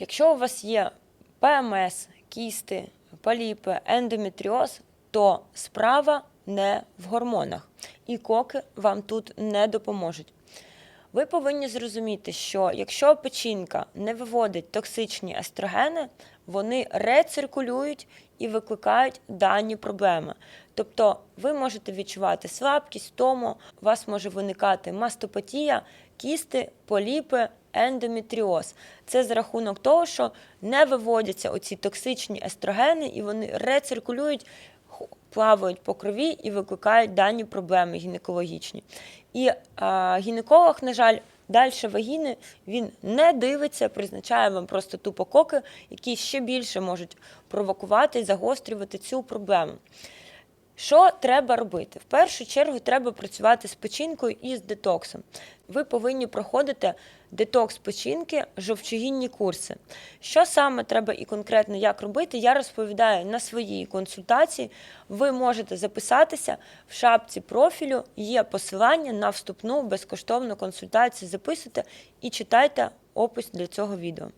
Якщо у вас є ПМС, кісти, поліпи, ендометріоз, то справа не в гормонах, і коки вам тут не допоможуть. Ви повинні зрозуміти, що якщо печінка не виводить токсичні естрогени, вони рециркулюють і викликають дані проблеми. Тобто ви можете відчувати слабкість, тому у вас може виникати мастопатія, кісти, поліпи, ендометріоз. Це за рахунок того, що не виводяться оці токсичні естрогени і вони рециркулюють плавають по крові і викликають дані проблеми гінекологічні. І а, гінеколог, на жаль, далі вагіни він не дивиться, призначає вам просто тупо коки, які ще більше можуть провокувати загострювати цю проблему. Що треба робити? В першу чергу треба працювати з печінкою і з детоксом. Ви повинні проходити детокс печінки, жовчогінні курси. Що саме треба і конкретно як робити, я розповідаю на своїй консультації. Ви можете записатися в шапці профілю. Є посилання на вступну безкоштовну консультацію. Записуйте і читайте опис для цього відео.